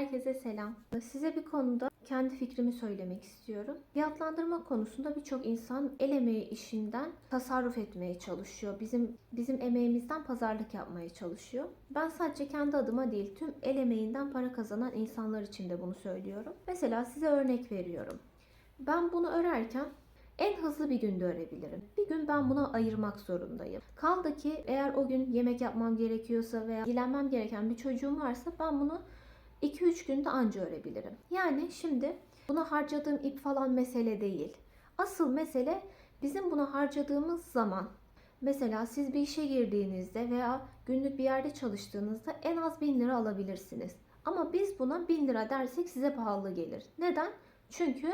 Herkese selam. Size bir konuda kendi fikrimi söylemek istiyorum. Fiyatlandırma konusunda birçok insan el emeği işinden tasarruf etmeye çalışıyor. Bizim bizim emeğimizden pazarlık yapmaya çalışıyor. Ben sadece kendi adıma değil, tüm el emeğinden para kazanan insanlar için de bunu söylüyorum. Mesela size örnek veriyorum. Ben bunu örerken en hızlı bir günde örebilirim. Bir gün ben buna ayırmak zorundayım. Kaldı ki eğer o gün yemek yapmam gerekiyorsa veya ilgilenmem gereken bir çocuğum varsa ben bunu 2-3 günde anca örebilirim. Yani şimdi buna harcadığım ip falan mesele değil. Asıl mesele bizim buna harcadığımız zaman. Mesela siz bir işe girdiğinizde veya günlük bir yerde çalıştığınızda en az 1000 lira alabilirsiniz. Ama biz buna 1000 lira dersek size pahalı gelir. Neden? Çünkü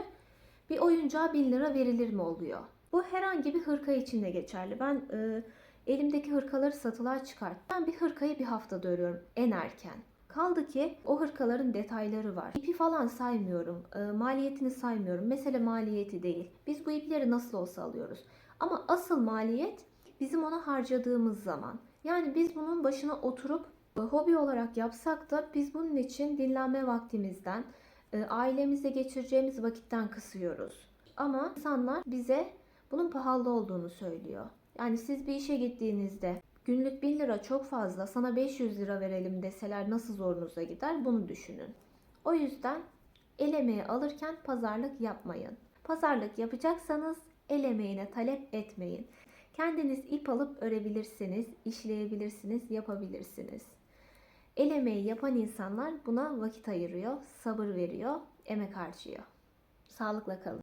bir oyuncağa 1000 lira verilir mi oluyor? Bu herhangi bir hırka için de geçerli. Ben e, elimdeki hırkaları satılığa çıkart. Ben bir hırkayı bir haftada örüyorum en erken. Kaldı ki o hırkaların detayları var. İpi falan saymıyorum. e, maliyetini saymıyorum. Mesele maliyeti değil. Biz bu ipleri nasıl olsa alıyoruz. Ama asıl maliyet bizim ona harcadığımız zaman. Yani biz bunun başına oturup e, hobi olarak yapsak da biz bunun için dinlenme vaktimizden, e, ailemizle geçireceğimiz vakitten kısıyoruz. Ama insanlar bize bunun pahalı olduğunu söylüyor. Yani siz bir işe gittiğinizde günlük 1000 lira çok fazla sana 500 lira verelim deseler nasıl zorunuza gider bunu düşünün. O yüzden el emeği alırken pazarlık yapmayın. Pazarlık yapacaksanız el emeğine talep etmeyin. Kendiniz ip alıp örebilirsiniz, işleyebilirsiniz, yapabilirsiniz. El emeği yapan insanlar buna vakit ayırıyor, sabır veriyor, emek harcıyor. Sağlıkla kalın.